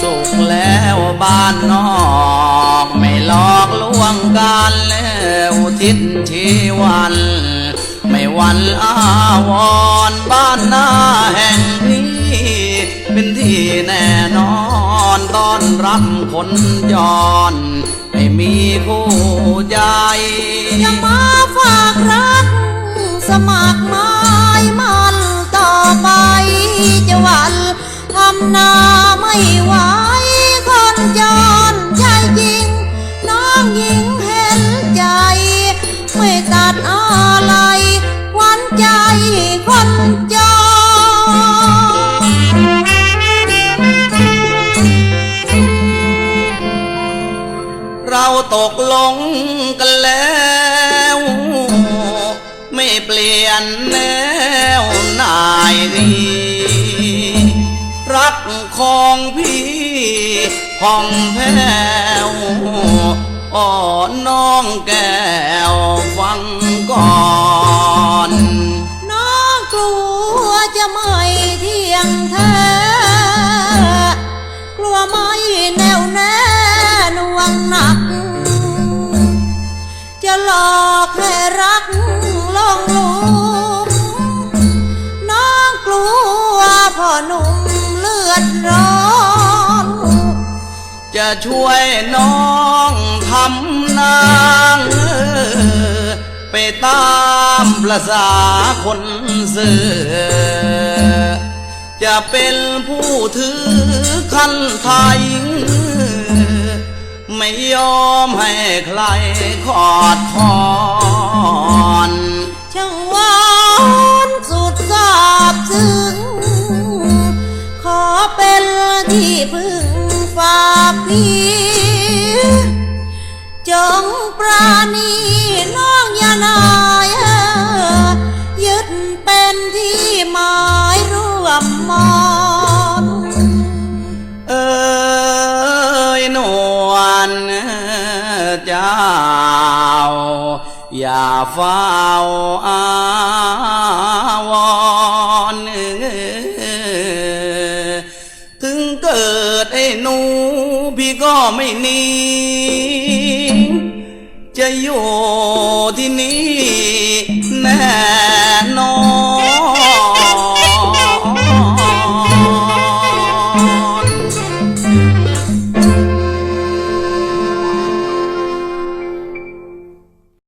สุขแล้วบ้านนอก ไม่หลอกลวงกันแล้วทิศชีวัน ไม่วันอาวรณ์บ้านหน้าแห่งนี้เป็นที่แน่นอนต้อนรับคนจรให้ มีคู่ใจอย่ามาฝากรัก สมัครไม้มันต่อไปจะวันทำนาไม่ไหวคนจรใจจริง น้องหญิงเห็นใจ ไม่ตัดอะไรหวันใจคนจ เราตกลงกันแล้ว ไม่เปลี่ยนแนวนายดีรักของพี่ห้องแผ้วอ่อนน้องแก้วฟังก่อนน้องกลัวจะไม่เที่ยงแท้ อกให้รักลงลุมน้องกลัวพ่อหนุ่มเลือดร้อน จะช่วยน้องทำนางไปตามประสาคนเสือจะเป็นผู้ถือคันไทย ไม่ยอมให้ใครขอดคอนช่างหวานสุดซาบซึ้งขอเป็นที่พึ่งฝากพี่จงปราณีน้องอย่านายยึดเป็นที่หมายร่วมมอน เจ้า อย่าเฝ้าอาวรณ์ถึงเกิดไอ้หนู พี่ก็ไม่นีจะอยู่ที่นี่